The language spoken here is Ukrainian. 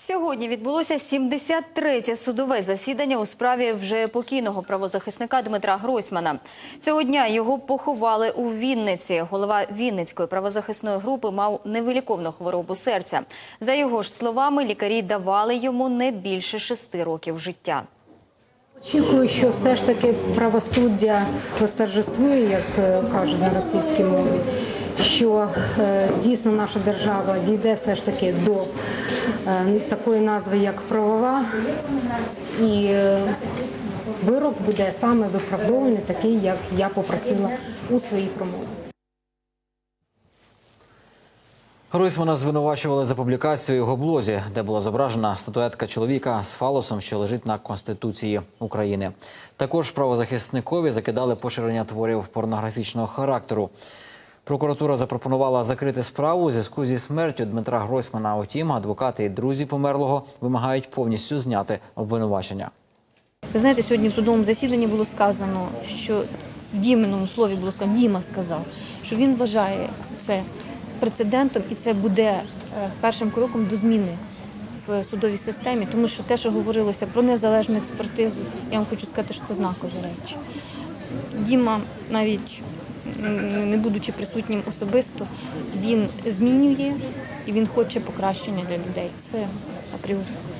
Сьогодні відбулося 73-те судове засідання у справі вже покійного правозахисника Дмитра Гройсмана. Цього дня його поховали у Вінниці. Голова Вінницької правозахисної групи мав невиліковну хворобу серця. За його ж словами, лікарі давали йому не більше шести років життя. Очікую, що все ж таки правосуддя восторжествує, як е, кажуть на російській мові, що е, дійсно наша держава дійде все ж таки до е, такої назви, як правова, і е, вирок буде саме виправдований, такий, як я попросила у своїй промові. Гройсмана звинувачували за публікацію його блозі, де була зображена статуетка чоловіка з фалосом, що лежить на Конституції України. Також правозахисникові закидали поширення творів порнографічного характеру. Прокуратура запропонувала закрити справу у зв'язку зі смертю Дмитра Гройсмана. Утім, адвокати і друзі померлого вимагають повністю зняти обвинувачення. Ви знаєте, сьогодні в судовому засіданні було сказано, що в Діменому слові було сказано, Діма сказав, що він вважає це прецедентом і це буде е, першим кроком до зміни в судовій системі, тому що те, що говорилося про незалежну експертизу, я вам хочу сказати, що це знакові речі. Діма, навіть не будучи присутнім особисто, він змінює і він хоче покращення для людей. Це апріорі.